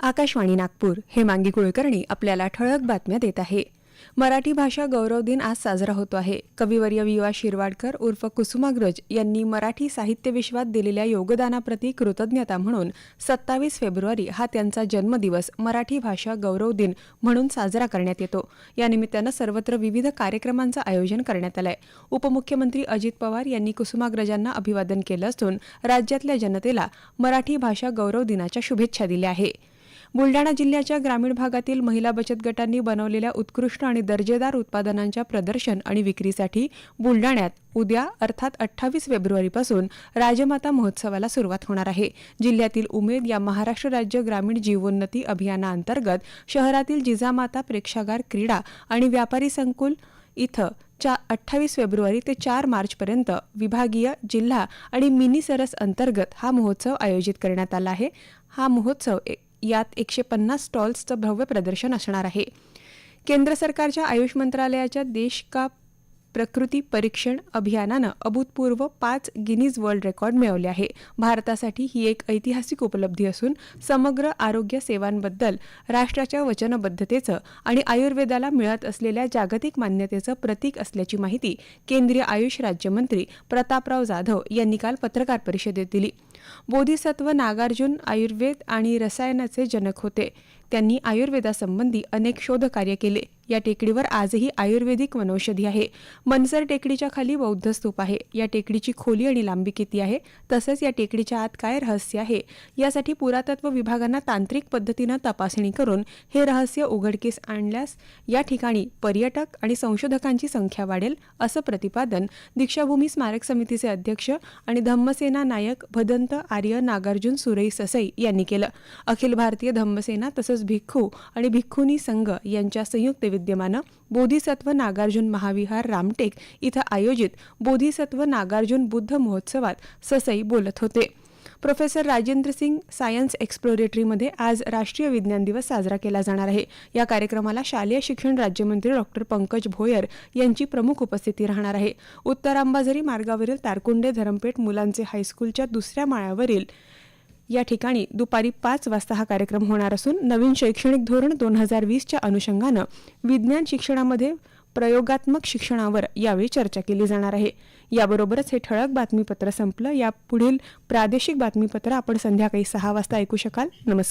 आकाशवाणी नागपूर हे मांगी कुलकर्णी आपल्याला ठळक बातम्या देत आहे. मराठी भाषा गौरव दिन आज साजरा होतो आहे. कविवर्य विवा शिरवाडकर उर्फ कुसुमाग्रज यांनी मराठी साहित्य विश्वात दिलेल्या योगदानाप्रती कृतज्ञता म्हणून सत्तावीस फेब्रुवारी हा त्यांचा जन्मदिवस मराठी भाषा गौरव दिन म्हणून साजरा करण्यात येतो. या निमित्तानं सर्वत्र विविध कार्यक्रमांचं आयोजन करण्यात आलंय. उपमुख्यमंत्री अजित पवार यांनी कुसुमाग्रजांना अभिवादन केलं असून राज्यातल्या जनतेला मराठी भाषा गौरव दिनाच्या शुभेच्छा दिल्या आहे. बुलडाणा जिल्ह्याच्या ग्रामीण भागातील महिला बचत गटांनी बनवलेल्या उत्कृष्ट आणि दर्जेदार उत्पादनांच्या प्रदर्शन आणि विक्रीसाठी बुलडाण्यात उद्या अर्थात अठ्ठावीस फेब्रुवारीपासून राजमाता महोत्सवाला सुरुवात होणार आहे. जिल्ह्यातील उमेद या महाराष्ट्र राज्य ग्रामीण जीवोन्नती अभियानाअंतर्गत शहरातील जिजामाता प्रेक्षागार क्रीडा आणि व्यापारी संकुल इथं चा अठ्ठावीस फेब्रुवारी ते चार मार्चपर्यंत विभागीय जिल्हा आणि मिनी सरस अंतर्गत हा महोत्सव आयोजित करण्यात आला आहे. हा महोत्सव ए- यात एकशे पन्नास स्टॉल्सचं भव्य प्रदर्शन असणार आहे. केंद्र सरकारच्या आयुष मंत्रालयाच्या देश का प्रकृती परीक्षण अभियानानं अभूतपूर्व पाच गिनीज वर्ल्ड रेकॉर्ड मिळवले आहे. भारतासाठी ही एक ऐतिहासिक उपलब्धी असून समग्र आरोग्य सेवांबद्दल राष्ट्राच्या वचनबद्धतेचं आणि आयुर्वेदाला मिळत असलेल्या जागतिक मान्यतेचं प्रतीक असल्याची माहिती केंद्रीय आयुष राज्यमंत्री प्रतापराव जाधव यांनी काल पत्रकार परिषदेत दिली. बोधिसत्व नागार्जुन आयुर्वेद आणि रसायनाचे जनक होते. त्यांनी आयुर्वेदासंबंधी अनेक शोधकार्य केले. या टेकडीवर आजही आयुर्वेदिक वनौषधी आहे. मनसर टेकडीच्या खाली बौद्ध स्तूप आहे. या टेकडीची खोली आणि लांबी किती आहे? तसंच या टेकडीच्या आत काय रहस्य आहे? यासाठी पुरातत्व विभागांना तांत्रिक पद्धतीनं तपासणी करून हे रहस्य उघडकीस आणल्यास या ठिकाणी पर्यटक आणि संशोधकांची संख्या वाढेल असं प्रतिपादन दीक्षाभूमी स्मारक समितीचे अध्यक्ष आणि धम्मसेना नायक भदंत आर्य नागार्जुन सुरई ससई यांनी केलं. अखिल भारतीय धम्मसेना तसंच तसंच भिक्खू आणि भिक्खुनी संघ यांच्या संयुक्त विद्यमानं बोधिसत्व नागार्जुन महाविहार रामटेक इथं आयोजित बोधिसत्व नागार्जुन बुद्ध महोत्सवात ससई बोलत होते. प्रोफेसर राजेंद्र सिंग सायन्स एक्सप्लोरेटरीमध्ये आज राष्ट्रीय विज्ञान दिवस साजरा केला जाणार आहे. या कार्यक्रमाला शालेय शिक्षण राज्यमंत्री डॉक्टर पंकज भोयर यांची प्रमुख उपस्थिती राहणार आहे. उत्तर अंबाझरी मार्गावरील तारकुंडे धरमपेठ मुलांचे हायस्कूलच्या दुसऱ्या माळ्यावरील या ठिकाणी दुपारी पाच वाजता हा कार्यक्रम होणार असून नवीन शैक्षणिक धोरण दोन हजार वीसच्या अनुषंगानं विज्ञान शिक्षणामध्ये प्रयोगात्मक शिक्षणावर यावेळी चर्चा केली जाणार आहे. याबरोबरच हे ठळक बातमीपत्र संपलं. या पुढील प्रादेशिक बातमीपत्र आपण संध्याकाळी सहा वाजता ऐकू शकाल. नमस्कार.